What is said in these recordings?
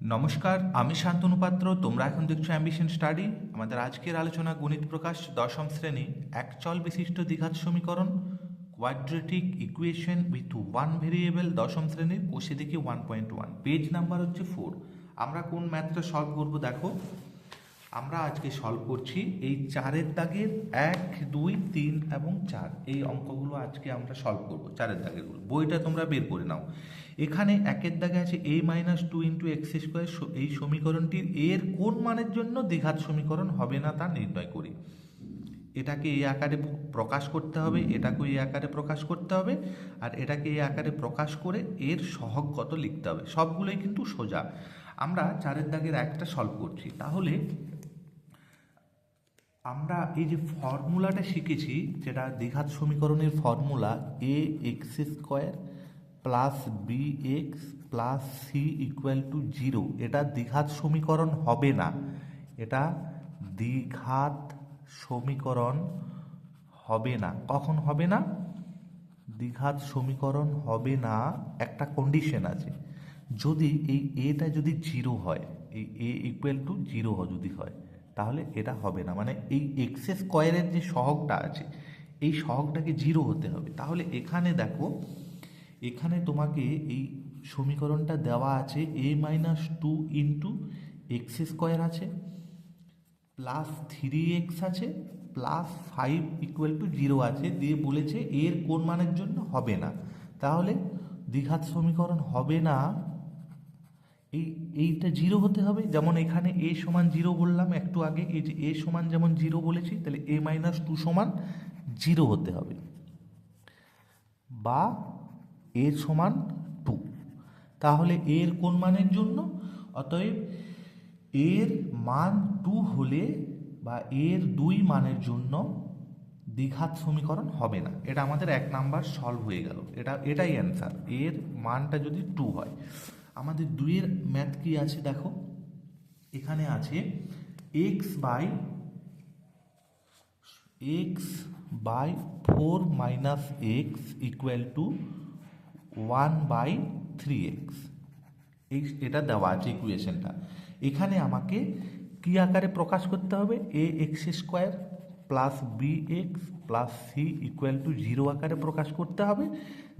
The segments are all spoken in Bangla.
নমস্কার, আমি শান্তনু পাত্র, তোমরা এখন দেখছ অ্যাম্বিশন স্টাডি আমাদের আজকের আলোচনা গণিত প্রকাশ, দশম শ্রেণি একচল বিশিষ্ট দ্বিঘাত সমীকরণ quadratic equation with one variable দশম শ্রেণির ও সেদিকে one point one page number হচ্ছে ফোর আমরা কোন ম্যাথটা সলভ করব দেখো। আমরা আজকে সলভ করছি এই চারের দাগের এক, দুই, তিন এবং চার। এই অঙ্কগুলো আজকে আমরা সলভ করব, চারের দাগেরগুলো। বইটা তোমরা বের করে নাও। এখানে একের দাগে আছে a minus two into x square এই সমীকরণটির এর কোন মানের জন্য দ্বিঘাত সমীকরণ হবে না তা নির্ণয় করি। এটাকে এই আকারে প্রকাশ করতে হবে এটাকে এই আকারে প্রকাশ করতে হবে, আর এটাকে এই আকারে প্রকাশ করে এর সহগ কত লিখতে হবে। সবগুলোই কিন্তু সোজা। আমরা চারের দাগের একটা সলভ করছি। তাহলে আমরা এই যে ফর্মুলাটা শিখেছি, যেটা দ্বিঘাত সমীকরণের formula a x square plus b x plus c equal to zero এটা দ্বিঘাত সমীকরণ হবে না। এটা দ্বিঘাত সমীকরণ হবে না। কখন হবে না? দ্বিঘাত সমীকরণ হবে না, একটা কন্ডিশন আছে। যদি এই এটা যদি জিরো হয়, এই এ ইকুয়াল টু জিরো যদি হয় তাহলে এটা হবে না। মানে এই এক্স স্কোয়ারের যে সহগটা আছে, এই সহগটাকে জিরো হতে হবে। তাহলে এখানে দেখো, এখানে তোমাকে এই সমীকরণটা দেওয়া আছে a minus two into x square আছে প্লাস থ্রি এক্স আছে plus five equal to zero আছে। দিয়ে বলেছে এর কোন মানের জন্য হবে না। তাহলে দ্বিঘাত সমীকরণ হবে না। এই, এইটা জিরো হতে হবে। যেমন এখানে এ সমান জিরো বললাম একটু আগে, এই যে এ সমান যেমন জিরো বলেছি, তাহলে এ মাইনাস টু সমান জিরো হতে হবে। বা এ সমান টু। তাহলে এর কোন মানের জন্য? অতএব এর মান টু হলে বা এর দুই মানের জন্য দ্বিঘাত সমীকরণ হবে না। এটা আমাদের এক নাম্বার সলভ হয়ে গেল। এটা, এটাই অ্যান্সার এর মানটা যদি টু হয়। আমাদের দুইয়ের ম্যাথ কি আছে দেখো? এখানে আছে x by x by four minus x equal to one by three x এই এটা দেওয়া আছে ইকুয়েশনটা এখানে আমাকে কী আকারে প্রকাশ করতে হবে? A x square plus b x plus c equal to zero আকারে প্রকাশ করতে হবে।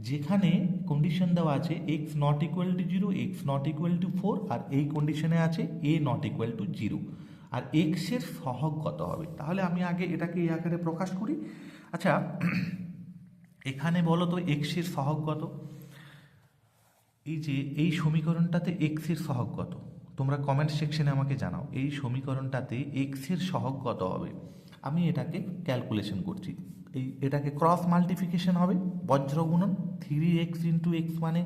যেখানে কন্ডিশন দেওয়া আছে x not equal to zero x not equal to four আর এই কন্ডিশনে আছে a not equal to zero আর এক্সের সহগ কত হবে? তাহলে আমি আগে এটাকে এই আকারে প্রকাশ করি। আচ্ছা এখানে বলো তো এক্সের সহগ কত? এই যে, এই সমীকরণটাতে এক্সের সহগ কত? তোমরা কমেন্ট সেকশনে আমাকে জানাও, এই সমীকরণটাতে এক্সের সহগ কত হবে? আমি এটাকে ক্যালকুলেশন করছি। এই এটাকে ক্রস মাল্টিফিকেশন হবে বজ্র গুণন থ্রি এক্স ইন্টু এক্স মানে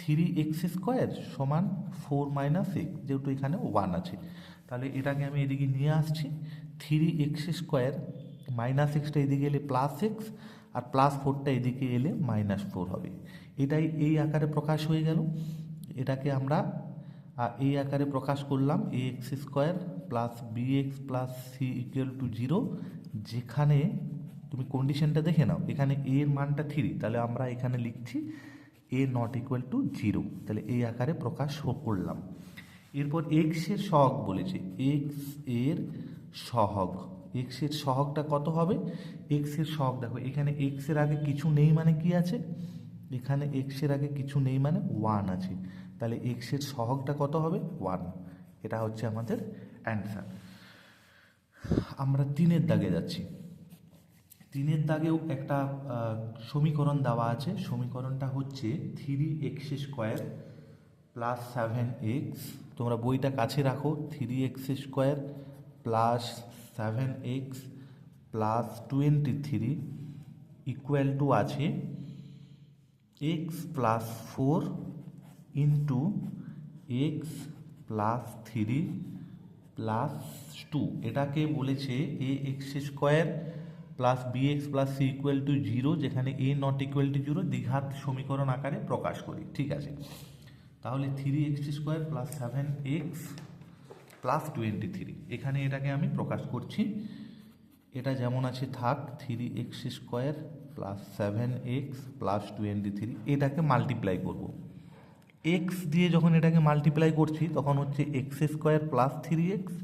থ্রি এক্স স্কোয়ার সমান ফোর মাইনাস এক্স যেহেতু এখানে ওয়ান আছে। তাহলে এটাকে আমি এদিকে নিয়ে আসছি থ্রি এক্স স্কোয়ার মাইনাস এক্সটা এদিকে এলে প্লাস এক্স আর প্লাস ফোরটা এদিকে এলে মাইনাস ফোর হবে। এটাই এই আকারে প্রকাশ হয়ে গেল। এটাকে আমরা এই আকারে প্রকাশ করলাম a x square plus b x plus c equal to zero যেখানে তুমি কন্ডিশনটা দেখে নাও, এখানে এ এর মানটা থ্রি তাহলে আমরা এখানে লিখছি a not equal to zero তাহলে এই আকারে প্রকাশ করলাম। এরপর এক্সের সহগ বলেছে এক্সের সহগ এক্সের সহগটা কত হবে? এক্সের সহগ, দেখো, এখানে এক্সের আগে কিছু নেই মানে কি আছে? এখানে এক্সের আগে কিছু নেই মানে ওয়ান আছে, তাহলে এক্সের সহগটা কত হবে? ওয়ান এটা হচ্ছে আমাদের অ্যান্সার আমরা তিনের দাগে যাচ্ছি। তিনের দাগেও একটা সমীকরণ দেওয়া আছে। সমীকরণটা হচ্ছে three x square plus seven x তোমরা বইটা কাছে রাখো three x square plus seven x plus twenty three equal to আছে x plus four into x plus three plus two এটাকে বলেছে a x square plus b x plus c equal to zero যেখানে a not equal to zero দ্বিঘাত সমীকরণ আকারে প্রকাশ করি, ঠিক আছে? তাহলে three x square plus seven x plus twenty three এখানে এটাকে আমি প্রকাশ করছি। এটা যেমন আছে, থাক three x square plus seven x plus twenty three এটাকে মাল্টিপ্লাই করব। এক্স দিয়ে যখন এটাকে মাল্টিপ্লাই করছি, তখন হচ্ছে x square plus three x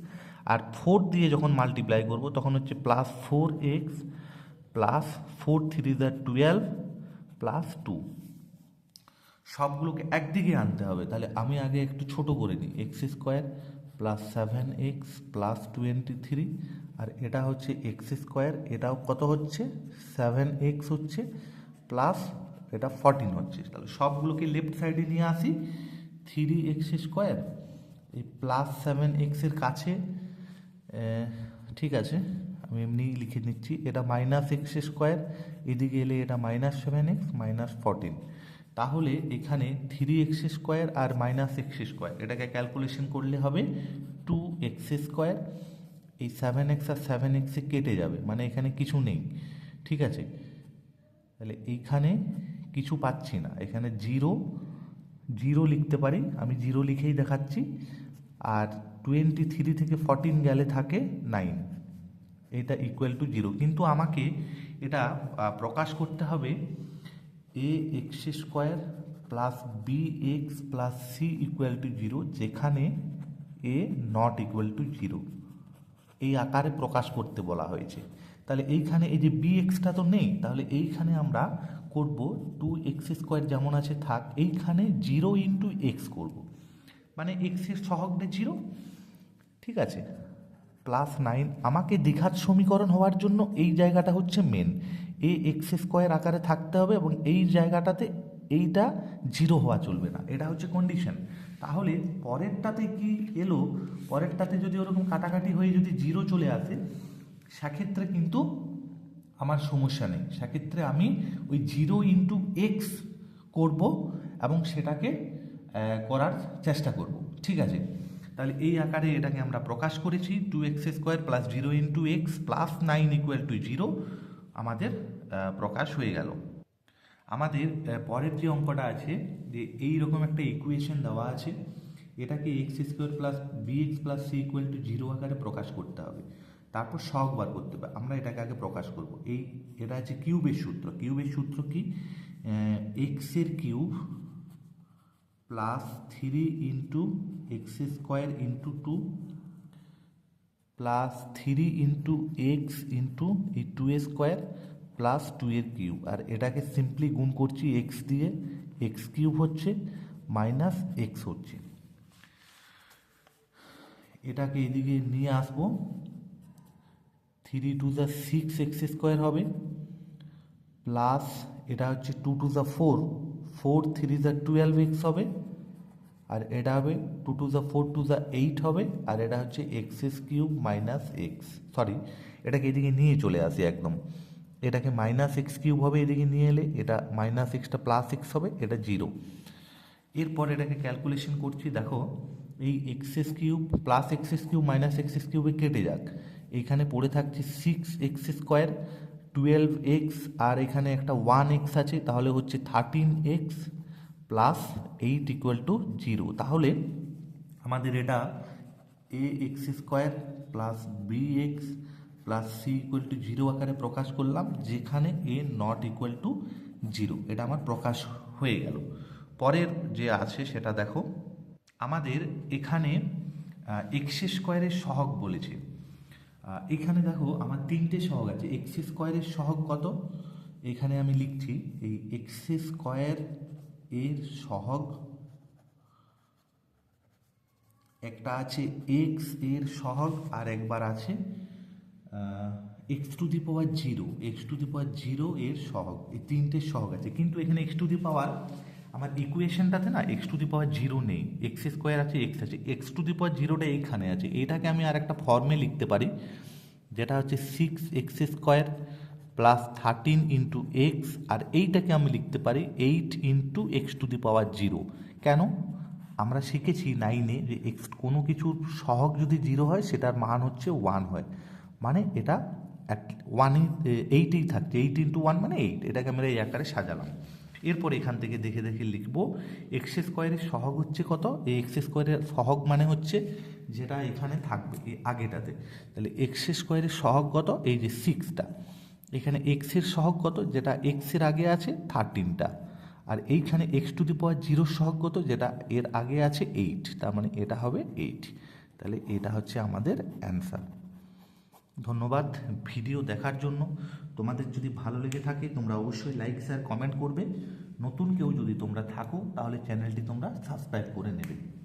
আর ফোর দিয়ে যখন মাল্টিপ্লাই করব, তখন হচ্ছে plus four x plus four three the twelve plus two সবগুলোকে একদিকে আনতে হবে, তাহলে আমি আগে একটু ছোট করে নিই। X square plus seven x plus twenty three আর এটা হচ্ছে এক্স স্কোয়ার এটাও কত হচ্ছে? সেভেন এক্স হচ্ছে প্লাস এটা ফর্টিন হচ্ছে। তাহলে সবগুলোকে লেফট সাইডে নিয়ে আসি। থ্রি এক্স স্কোয়ার এই প্লাস সেভেন এক্সের কাছে ঠিক আছে, আমি এমনি লিখে নিচ্ছি, এটা মাইনাস এক্স স্কোয়ার এদিকে এলে এটা minus seven x minus fourteen তাহলে এখানে থ্রি এক্স স্কোয়ার আর মাইনাস এক্স স্কোয়ার এটাকে ক্যালকুলেশন করলে হবে টু এক্স স্কোয়ার এই সেভেন এক্স আর সেভেন এক্সে কেটে যাবে মানে এখানে কিছু নেই, ঠিক আছে? তাহলে এইখানে কিছু পাচ্ছি না। এখানে জিরো জিরো লিখতে পারি। আমি জিরো লিখেই দেখাচ্ছি। আর টোয়েন্টি থ্রি থেকে ফর্টিন গেলে থাকে নাইন এটা ইকুয়াল টু জিরো কিন্তু আমাকে এটা প্রকাশ করতে হবে a x square plus b x plus c equal to zero যেখানে a not equal to zero এই আকারে প্রকাশ করতে বলা হয়েছে। তাহলে এইখানে এই যে বি এক্সটা তো নেই, তাহলে এইখানে আমরা করব টু এক্স স্কোয়ার যেমন আছে থাক, এইখানে জিরো ইন্টু এক্স করব। মানে এক্সের সহগটা জিরো ঠিক আছে? প্লাস নাইন আমাকে দ্বিঘাত সমীকরণ হওয়ার জন্য এই জায়গাটা হচ্ছে মেন এ এক্স স্কোয়ার আকারে থাকতে হবে এবং এই জায়গাটাতে এইটা জিরো হওয়া চলবে না। এটা হচ্ছে কন্ডিশন তাহলে পরেরটাতে কি এলো? পরেরটাতে যদি ওরকম কাটাকাটি হয়ে যদি জিরো চলে আসে, সেক্ষেত্রে কিন্তু আমার সমস্যা নেই। সেক্ষেত্রে আমি ওই জিরো ইন্টু এক্স করব এবং সেটাকে করার চেষ্টা করব। ঠিক আছে? তাহলে এই আকারে এটাকে আমরা প্রকাশ করেছি। Two x square plus zero into x plus nine equal to zero আমাদের প্রকাশ হয়ে গেল। আমাদের পরের যে অঙ্কটা আছে, যে এই রকম একটা ইকুয়েশন দেওয়া আছে, এটাকে x square plus b x plus c equal to zero আকারে প্রকাশ করতে হবে। তারপর শখ বার করতে হবে। আমরা এটাকে আগে প্রকাশ করব। এই, এটা হচ্ছে কিউবের সূত্র। কিউবের সূত্র কি? এক্সের cube plus three into x square into two plus three into x into এই two a square plus two এর কিউব আর এটাকে সিম্পলি গুণ করছি এক্স দিয়ে। এক্স কিউব হচ্ছে মাইনাস এক্স হচ্ছে। এটাকে এদিকে নিয়ে আসব। Three two the six x square হবে প্লাস এটা হচ্ছে two two the four four three the twelve x হবে, আর এটা হবে two two the four two the eight হবে, আর এটা হচ্ছে x's cube minus x sorry এটাকে এদিকে নিয়ে চলে আসি একদম। এটাকে মাইনাস এক্স কিউব হবে এদিকে নিয়ে এলে, এটা মাইনাস এক্সটা প্লাস এক্স হবে, এটা জিরো এরপর এটাকে ক্যালকুলেশন করছি, দেখো, এই x's cube plus x's cube minus x's কিউবে কেটে যাক। এইখানে পড়ে থাকছে six x square twelve x আর এখানে একটা ওয়ান এক্স আছে, তাহলে হচ্ছে thirteen x plus eight equal to zero তাহলে আমাদের এটা a x square plus b x plus c equal to zero আকারে প্রকাশ করলাম, যেখানে a not equal to zero এটা আমার প্রকাশ হয়ে গেল। পরের যে আছে সেটা দেখো। আমাদের এখানে এক্স স্কোয়ারের সহগ বলেছে। এখানে দেখো আমার তিনটে সহগ আছে এক্স স্কোয়ারের সহগ কত? এখানে আমি লিখছি এই এক্স স্কোয়ার এর সহগ, একটা আছে এক্সের সহগ আর একবার আছে x to the power zero x to the power zero এর সহগ, এই তিনটে সহগ আছে। কিন্তু এখানে এক্স টু দি পাওয়ার আমার ইকুয়েশনটাতে না x to the power zero নেই এক্স স্কোয়ার আছে এক্স আছে এক্স টু দি পাওয়ার জিরোটা এইখানে আছে। এটাকে আমি আর একটা ফর্মে লিখতে পারি, যেটা হচ্ছে six x square plus thirteen into x আর এইটাকে আমি লিখতে পারি eight into x to the power zero কেন? আমরা শিখেছি নাইনে যে এক্স কোনো কিছুর সহগ যদি জিরো হয়, সেটার মান হচ্ছে ওয়ান হয়। মানে এটা ওয়ানই এইটেই থাকছে এইট ইন্টু ওয়ান মানে এইট এটাকে আমরা এই আকারে সাজালাম। এরপর এখান থেকে দেখে দেখে লিখব এক্স স্কোয়ারের সহগ হচ্ছে কত? এই এক্স স্কোয়ারের সহগ মানে হচ্ছে যেটা এখানে থাকবে, এই আগেটাতে। তাহলে এক্স স্কোয়ারের সহগ কত? এই যে সিক্সটা এখানে এক্সের সহগ কত? যেটা এক্সের আগে আছে থার্টিনটা আর এইখানে x to the power zero সহগত যেটা এর আগে আছে এইট তার মানে এটা হবে এইট তাহলে এটা হচ্ছে আমাদের অ্যান্সার ধন্যবাদ ভিডিও দেখার জন্য। তোমাদের যদি ভালো লেগে থাকে, তোমরা অবশ্যই লাইক শেয়ার কমেন্ট করবে। নতুন কেউ যদি তোমরা থাকো, তাহলে চ্যানেলটি তোমরা সাবস্ক্রাইব করে নেবে।